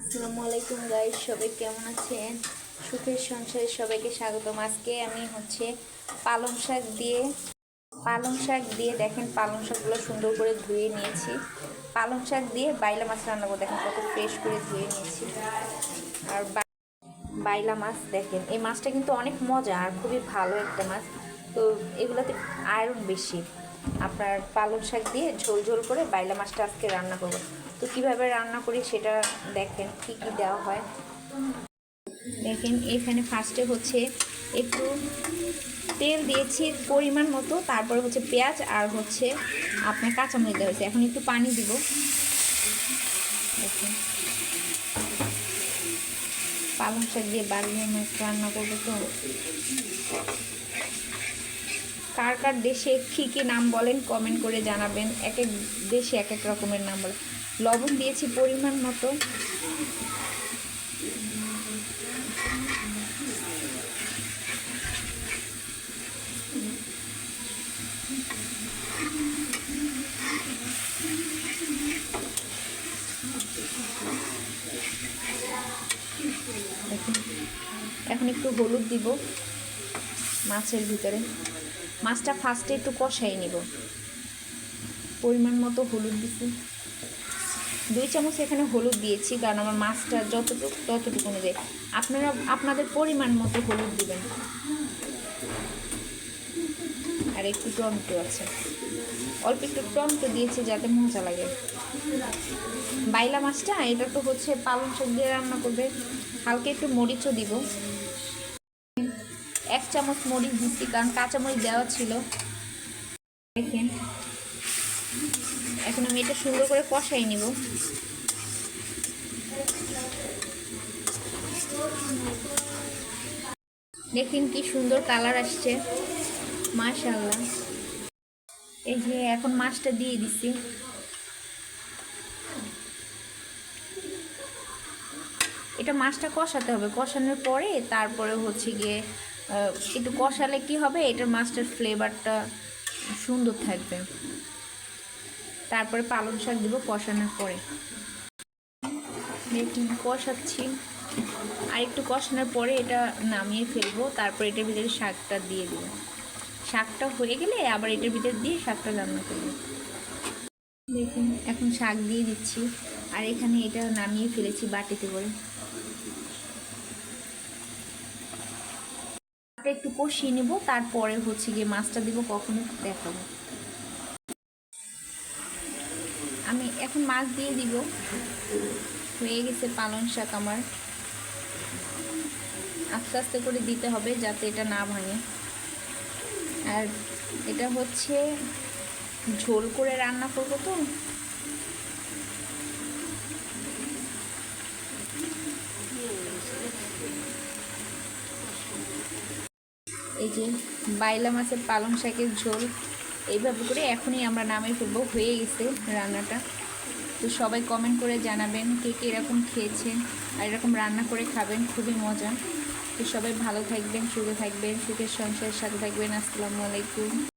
আসসালামু আলাইকুম গাইস সবাই কেমন আছেন? সুখের সংসারে সবাইকে স্বাগতম। আজকে আমি হচ্ছে পালং শাক দিয়ে, পালং শাক দিয়ে দেখেন পালং শাকগুলো সুন্দর করে ধুয়ে নিয়েছি। পালং শাক দিয়ে বাইলা মাছ রান্না করে দেখেন কত ফ্রেশ করে ধুয়ে নিয়েছি। আর বাইলা মাছ দেখেন, এই মাছটা কিন্তু অনেক মজা আর খুবই ভালো একটা মাছ। তো এগুলোতে আয়রন বেশি। আপনার পালং শাক দিয়ে ঝোল ঝোল করে বাইলা মাছটা আজকে রান্না করব। তো কীভাবে রান্না করি সেটা দেখেন, কি কি দেওয়া হয়। দেখেন, এখানে ফার্স্টে হচ্ছে একটু তেল দিয়েছি পরিমাণ মতো, তারপরে হচ্ছে পেঁয়াজ আর হচ্ছে আপনার কাঁচামরিচ দেওয়া হয়েছে। এখন একটু পানি দিব। পালং শাক দিয়ে বাড়ির রান্না করব তো। কার কার দেশে কী কী নাম বলেন কমেন্ট করে জানাবেন। এক এক দেশে এক এক রকমের নাম বলে লবণ দিয়েছি পরিমাণ মতো। এখন একটু হলুদ দিব মাছের ভিতরে। মাছটা ফার্স্টে একটু কষাই নিব। পরিমাণ মতো হলুদ দিছি। দুই চামচ এখানে হলুদ দিয়েছি, কারণ আমার মাছটা যতটুকু ততটুকু অনুযায়ী। আপনারা, আপনাদের পরিমাণ মতো হলুদ দিবেন। আর একটু টমেটো আছে। অল্প একটু টমেটো দিয়েছি যাতে মজা লাগে। বাইলা মাছটা, এটা তো হচ্ছে পালং শাক দিয়ে রান্না করবে। হালকা একটু মরিচও দিব। চামচ মরিচ দিচ্ছি, কারণ কাঁচা মরিচ দেওয়া ছিল। দেখেন, এখন আমি এটা সুন্দর করে কষাই নিব। দেখেন কি সুন্দর কালার আসছে মাশাল্লাহ এই যে এখন মাছটা দিয়ে দিচ্ছি এটা মাছটা কষাতে হবে। কষানোর পরে তারপরে হচ্ছে গিয়ে একটু কষালে কি হবে? এটার মাছটার ফ্লেভারটা সুন্দর থাকবে। তারপরে পালং শাক দিব কষানোর পরে। দেখুন কষাচ্ছি। আর একটু কষানোর পরে এটা নামিয়ে ফেলব। তারপর এটার ভিতরে শাকটা দিয়ে দেবো। শাকটা হয়ে গেলে আবার এটার ভিতরে দিয়ে শাকটা রান্না করব। দেখুন, এখন শাক দিয়ে দিচ্ছি। আর এখানে এটা নামিয়ে ফেলেছি বাটিতে করে। একটু কষিয়ে নেব, তারপরে হচ্ছে গিয়ে মাছটা দিব কখনো দেখাবো। আমি এখন মাছ দিয়ে দিব। হয়ে গেছে পালং শাক আমার। আস্তে আস্তে করে দিতে হবে যাতে এটা না ভাঙে। আর এটা হচ্ছে ঝোল করে রান্না করব তো এই যে বাইলা মাছের পালং শাকের ঝোল। এইভাবে করে এখনই আমরা নামে ফেলব। হয়ে গেছে রান্নাটা। তো সবাই কমেন্ট করে জানাবেন কে কে এরকম খেয়েছেন আর এরকম রান্না করে খাবেন। খুবই মজা। তো সবাই ভালো থাকবেন সুখে থাকবেন, সুখের সংসারের সাথে থাকবেন। আসসালামু আলাইকুম।